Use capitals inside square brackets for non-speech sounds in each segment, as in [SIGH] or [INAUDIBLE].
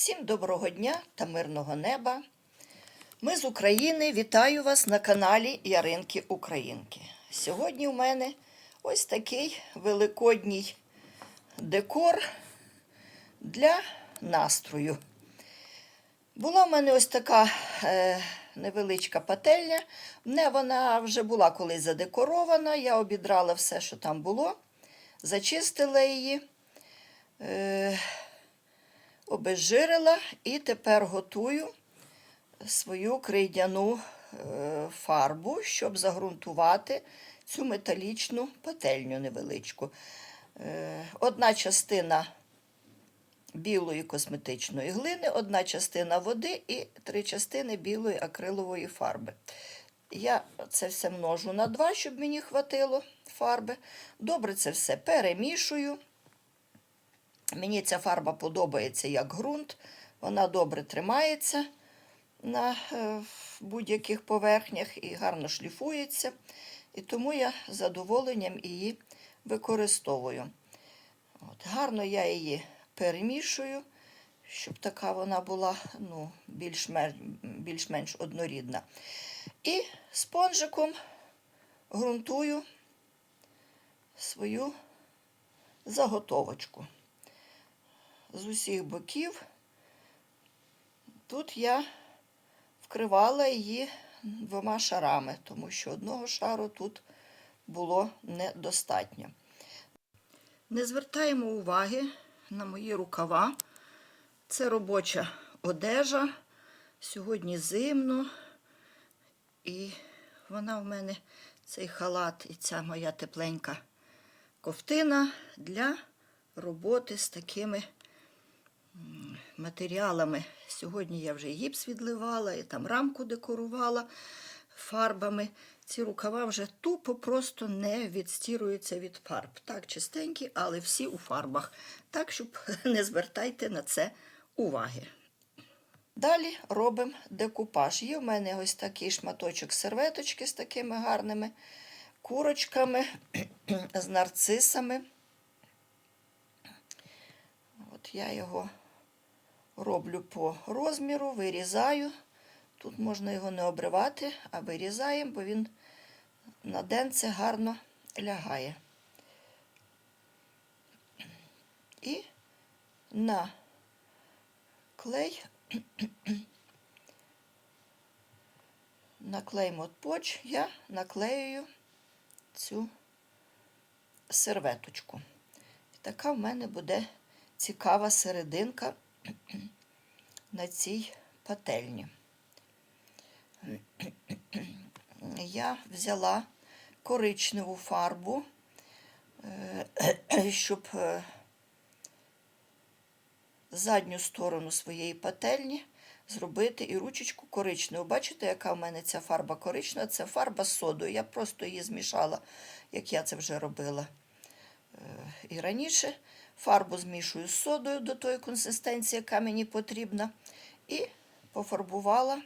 Всім доброго дня та мирного неба. Ми з України вітаю вас на каналі Яринки Українки. Сьогодні у мене ось такий великодній декор для настрою. Була в мене ось така е, невеличка пательня. Не вона вже була колись задекорована. Я обідрала все, що там було, зачистила її. Е, обезжирила і тепер готую свою крейдяну е, фарбу, щоб загрунтувати цю металічну пательню невеличку. Е, Одна частина білої косметичної глини, одна частина води і три частини білої акрилової фарби. Я це все множу на два, щоб мені хватило фарби. Добре це все перемішую. Мені ця фарба подобається як ґрунт, вона добре тримається на е, будь-яких поверхнях і гарно шліфується. І тому я з задоволенням її використовую. От, гарно я її перемішую, щоб така вона була ну, більш-менш більш однорідна. І спонжиком ґрунтую свою заготовочку з усіх боків. Тут я вкривала її двома шарами, тому що одного шару тут було недостатньо. Не звертаємо уваги на мої рукава. Це робоча одежа. Сьогодні зимно, і вона в мене цей халат і ця моя тепленька ковтина для роботи з такими матеріалами. Сьогодні я вже гіпс відливала і там рамку декорувала фарбами. Ці рукава вже тупо просто не відстіруються від фарб. Так, чистенькі, але всі у фарбах. Так, щоб [LAUGHS] не звертайте на це уваги. Далі робимо декупаж. Є в мене ось такий шматочок серветочки з такими гарними курочками, [CLEARS THROAT] з нарцисами. От я його роблю по розміру, вирізаю. Тут можна його не обривати, а вирізаємо, бо він на денце гарно лягає. І на клей, на модпоч я наклеюю цю серветочку. Така в мене буде цікава серединка на цій пательні. Я взяла коричневу фарбу, е, щоб е, задню сторону своєї пательні зробити і ручечку коричневу. Бачите, яка в мене ця фарба коричнева? Це фарба з содою. Я просто її змішала, як я це вже робила е, і раніше. Фарбу змішую з содою до тої консистенції, яка мені потрібна, і пофарбувала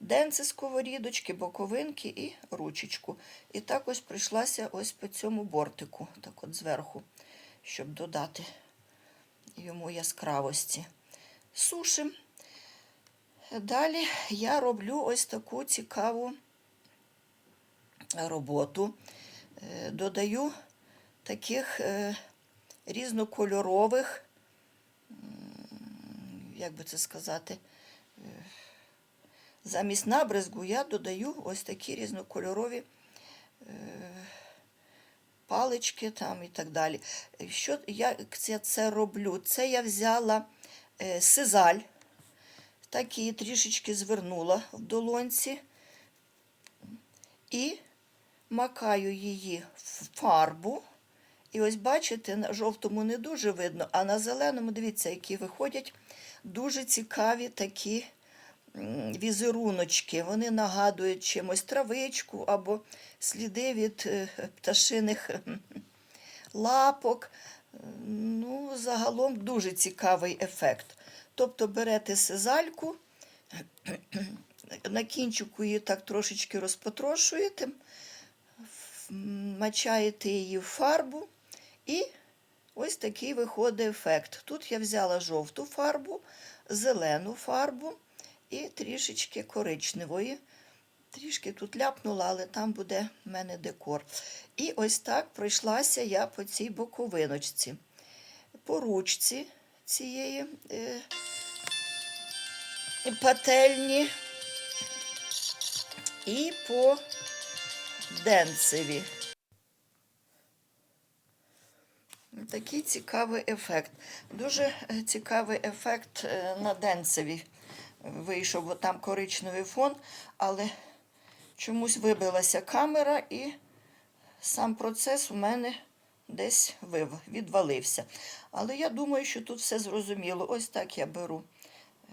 денце сковорідочки, боковинки і ручечку. І так ось прийшлася ось по цьому бортику, так от зверху, щоб додати йому яскравості. Сушим. Далі я роблю ось таку цікаву роботу. Е, Додаю таких е, різнокольорових, як би це сказати, е, замість набризгу я додаю ось такі різнокольорові е, палички там і так далі. Що як я це роблю? Це я взяла сизаль, так її трішечки звернула в долонці і макаю її в фарбу. І ось бачите, на жовтому не дуже видно, а на зеленому, дивіться, які виходять дуже цікаві такі візеруночки. Вони нагадують чимось травичку або сліди від е, пташиних лапок. Ну, Загалом дуже цікавий ефект. Тобто берете сизальку, на кінчику її так трошечки розпотрошуєте, мачаєте її в фарбу і ось такий виходить ефект. Тут я взяла жовту фарбу, зелену фарбу і трішечки коричневої. Трішки тут ляпнула, але там буде в мене декор. І ось так пройшлася я по цій боковиночці. По ручці цієї е, пательні і по денцеві. Такий цікавий ефект. Дуже е, цікавий ефект е, на денцеві вийшов, бо там коричневий фон, але чомусь вибилася камера і сам процес у мене десь відвалився. Але я думаю, що тут все зрозуміло. Ось так я беру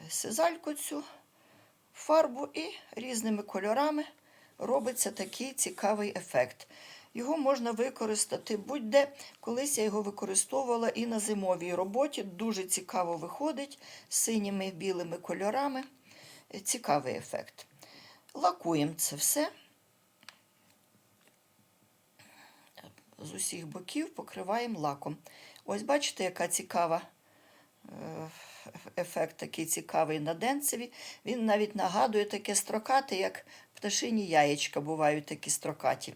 е, сизальку цю фарбу і різними кольорами робиться такий цікавий ефект. Його можна використати будь-де. Колись я його використовувала і на зимовій роботі. Дуже цікаво виходить з синіми білими кольорами. Е, Цікавий ефект. Лакуємо це все. З усіх боків покриваємо лаком. Ось бачите, яка цікава е, ефект такий цікавий на денцеві. Він навіть нагадує таке строкате, як пташині яєчка бувають такі строкаті.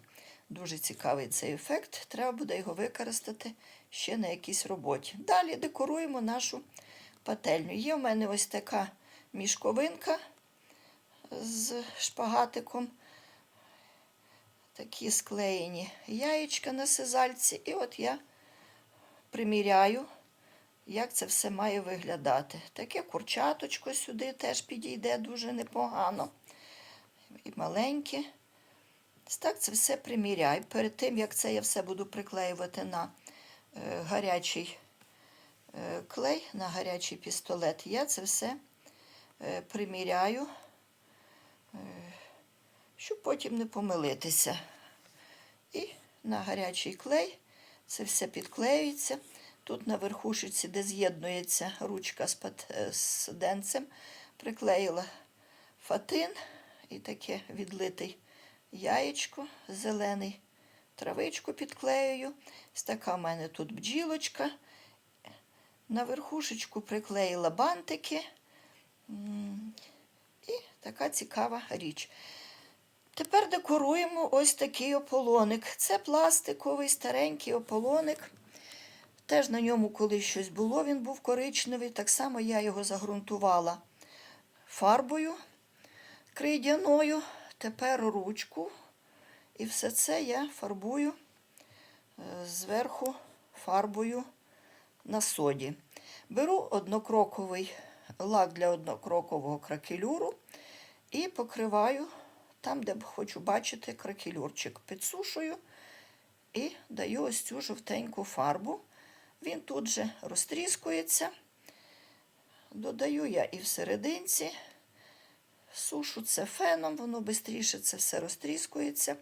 Дуже цікавий цей ефект. Треба буде його використати ще на якійсь роботі. Далі декоруємо нашу пательню. Є в мене ось така мішковинка з шпагатиком. Такі склеєні яєчка на сизальці. І от я приміряю, як це все має виглядати. Таке курчаточко сюди теж підійде дуже непогано. І маленьке. Так це все приміряю. Перед тим, як це я все буду приклеювати на е, гарячий е, клей, на гарячий пістолет, я це все е, приміряю, щоб потім не помилитися. І на гарячий клей це все підклеюється. Тут на верхушечці, де з'єднується ручка з, пат- з денцем, приклеїла фатин і таке відлитий яєчко зелений, травичку підклеюю. Така в мене тут бджілочка. На верхушечку приклеїла бантики. І така цікава річ. Тепер декоруємо ось такий ополоник. Це пластиковий старенький ополоник. Теж на ньому колись щось було, він був коричневий. Так само я його загрунтувала фарбою крейдяною. Тепер ручку. І все це я фарбую е, зверху фарбою на соді. Беру однокроковий лак для однокрокового кракелюру і покриваю там, де хочу бачити кракелюрчик. Підсушую і даю ось цю жовтеньку фарбу. Він тут же розтріскується. Додаю я і в серединці. Сушу це феном, воно швидше це все розтріскується.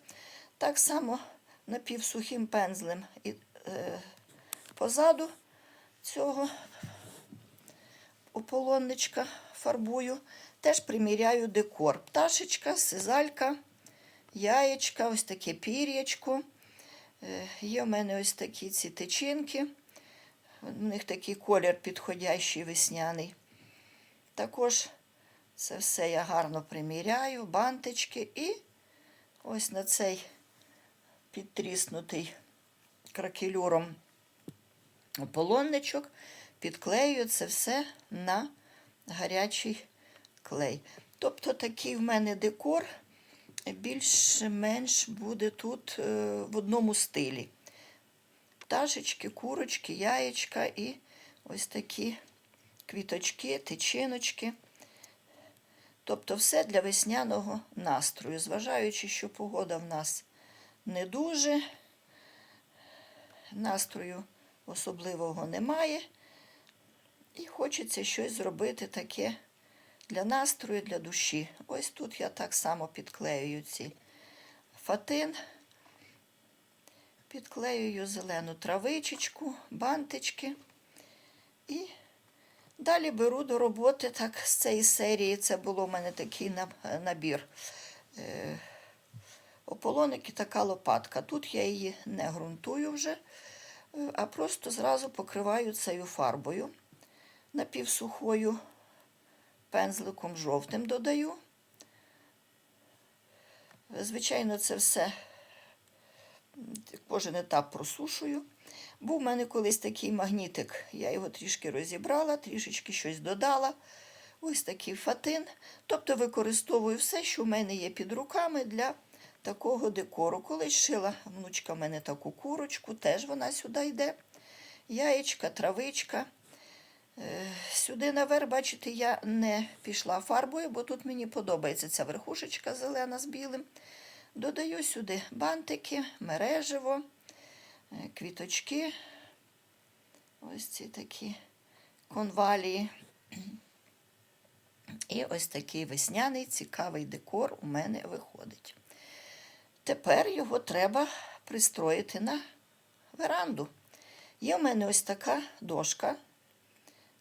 Так само напівсухим пензлем і е, позаду цього ополонничка фарбую. Теж приміряю декор. Пташечка, сизалька, яєчка, ось таке пір'ячко. Е, є в мене ось такі ці тичинки. В них такий колір підходящий весняний. Також це все я гарно приміряю, бантички і ось на цей підтріснутий кракелюром полонничок підклею це все на гарячий клей. Тобто такий в мене декор більш-менш буде тут е, в одному стилі. Пташечки, курочки, яєчка і ось такі квіточки, тичиночки. Тобто все для весняного настрою, зважаючи, що погода в нас не дуже, настрою особливого немає. І хочеться щось зробити таке для настрою, для душі. Ось тут я так само підклеюю ці фатин, підклеюю зелену травичечку, бантички. І Далі беру до роботи так з цієї серії. Це було в мене такий набір. Е, Ополоник і така лопатка. Тут я її не ґрунтую вже. е, а просто зразу покриваю цією фарбою напівсухою, пензликом жовтим додаю. Звичайно, це все кожен етап просушую. Був у мене колись такий магнітик, я його трішки розібрала, трішечки щось додала. Ось такий фатин. Тобто використовую все, що в мене є під руками для такого декору. Колись шила внучка в мене таку курочку, теж вона сюди йде. Яєчка, травичка. Е, Сюди наверх, бачите, я не пішла фарбою, бо тут мені подобається ця верхушечка зелена з білим. Додаю сюди бантики, мережево, е, квіточки. Ось ці такі конвалії. І ось такий весняний цікавий декор у мене виходить. Тепер його треба пристроїти на веранду. Є в мене ось така дошка.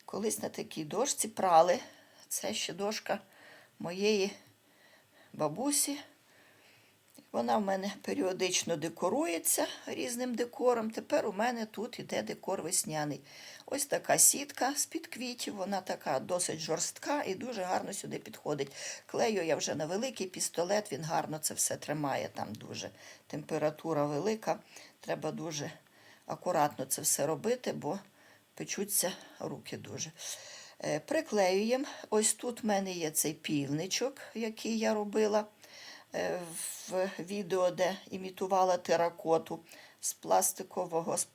Колись на такій дошці прали. Це ще дошка моєї бабусі. Вона в мене періодично декорується різним декором. Тепер у мене тут іде декор весняний. Ось така сітка з-під квітів, вона така досить жорстка і дуже гарно сюди підходить. Клею я вже на великий пістолет, він гарно це все тримає. Там дуже температура велика. Треба дуже акуратно це все робити, бо печуться руки дуже. Е, Приклеюємо. Ось тут в мене є цей півничок, який я робила в відео, де імітувала теракоту з пластикового, з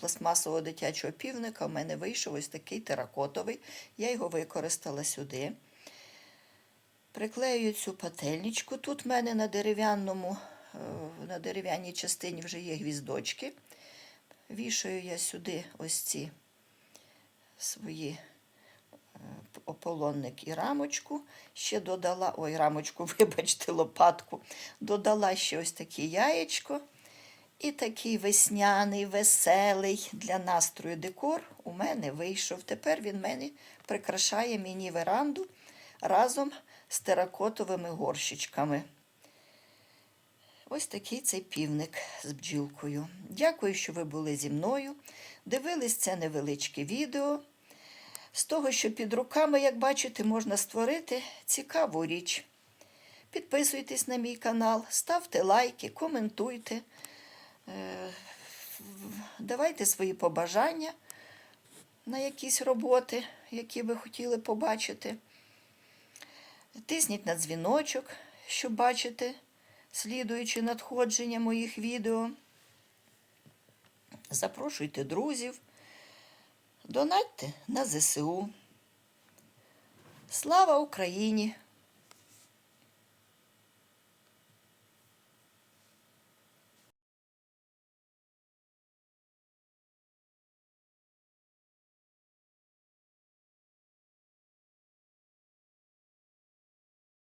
пластмасового дитячого півника. У мене вийшов ось такий теракотовий. Я його використала сюди. Приклеюю цю пательничку. Тут в мене на дерев'яному, е, на дерев'яній частині вже є гвіздочки. Вішаю я сюди ось ці свої е, ополонник і рамочку. Ще додала, ой, рамочку, [LAUGHS] вибачте, лопатку. Додала ще ось таке яєчко. І такий весняний, веселий для настрою декор у мене вийшов. Тепер він мене прикрашає мені веранду разом з теракотовими горщичками. Ось такий цей півник з бджілкою. Дякую, що ви були зі мною. Дивились це невеличке відео. З того, що під руками, як бачите, можна створити цікаву річ. Підписуйтесь на мій канал, ставте лайки, коментуйте, е, давайте свої побажання на якісь роботи, які ви хотіли побачити. Тисніть на дзвіночок, щоб бачити слідуючи надходження моїх відео. Запрошуйте друзів, донатьте на ЗСУ. Слава Україні!